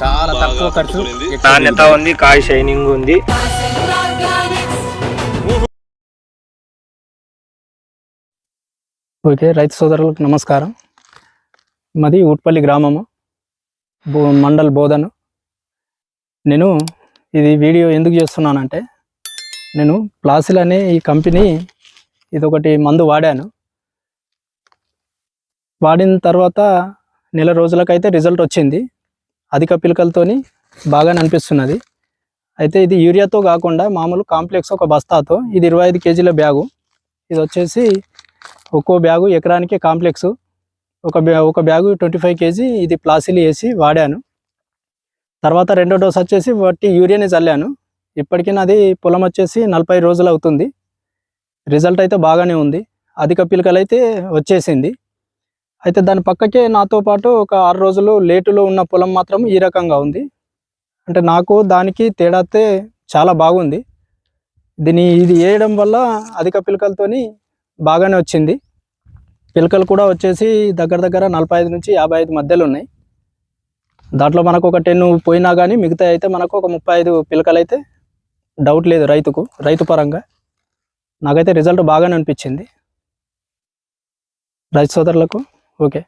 చాలా తక్కువ ఖర్చు. నాణ్యత ఉంది కాయ షైనింగ్ ఉంది. ఓకే రైతు సోదరులకు నమస్కారం. మాది ఊట్పల్లి గ్రామము బో మండల్ బోధను. నేను ఇది వీడియో ఎందుకు చేస్తున్నానంటే నేను ప్లాసిల్ అనే ఈ కంపెనీ ఇది ఒకటి మందు వాడాను. వాడిన తర్వాత నెల రోజులకైతే రిజల్ట్ వచ్చింది. అధిక పిలకలతోని బాగానే అనిపిస్తున్నది. అయితే ఇది యూరియాతో కాకుండా మామూలు కాంప్లెక్స్ ఒక బస్తాతో ఇది ఇరవై ఐదు కేజీల బ్యాగు. ఇది వచ్చేసి ఒక్కో బ్యాగు ఎకరానికి కాంప్లెక్స్. ఒక ఒక బ్యాగు ట్వంటీ ఫైవ్ కేజీ ఇది ప్లాసిల్ వేసి వాడాను. తర్వాత రెండో డోస్ వచ్చేసి వాటి యూరియాని చల్లాను. ఇప్పటికీ నాది పొలం వచ్చేసి నలభై రోజులు అవుతుంది. రిజల్ట్ అయితే బాగానే ఉంది. అధిక పిలకలు అయితే వచ్చేసింది. అయితే దాని పక్కకే నాతో పాటు ఒక ఆరు రోజులు లేటులో ఉన్న పొలం మాత్రం ఈ రకంగా ఉంది. అంటే నాకు దానికి తేడాతే చాలా బాగుంది. దీన్ని ఇది వేయడం వల్ల అధిక పిలకలతోని బాగానే వచ్చింది. పిలకలు కూడా వచ్చేసి దగ్గర దగ్గర నలభై ఐదు నుంచి యాభై ఐదు మధ్యలో ఉన్నాయి. దాంట్లో మనకు ఒక టెన్ పోయినా కానీ మిగతా అయితే మనకు ఒక ముప్పై ఐదు పిలకలు అయితే డౌట్ లేదు రైతుకు రైతు పరంగా. నాకైతే రిజల్ట్ బాగానే అనిపించింది. రైతు సోదరులకు ఓకే